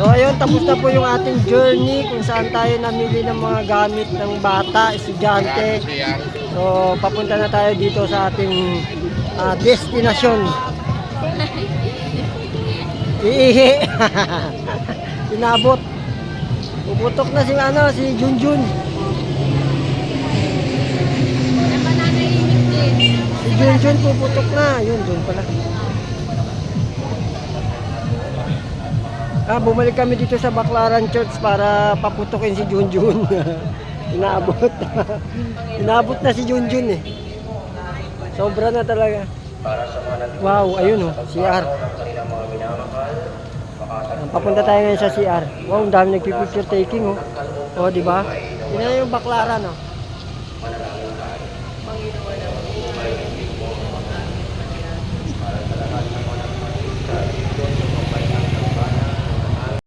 So ayun, tapos na po yung ating journey kung saan tayo namili ng mga gamit ng bata, estudyante. So papunta na tayo dito sa ating ah, destinasyon. Iihi. Inabot. Puputok na si ano, si Junjun. Si Junjun puputok na. Yun, dun pala. Ah, bumalik kami dito sa Baclaran Church para paputokin si Junjun. Inabot. Inabot na si Junjun eh. Sobra na talaga. Wow, ayun oh, CR. Papunta tayo ngayon sa CR. Wow, ang dami nagpipicture taking oh. Oh, di ba? Na yung Baclaran oh.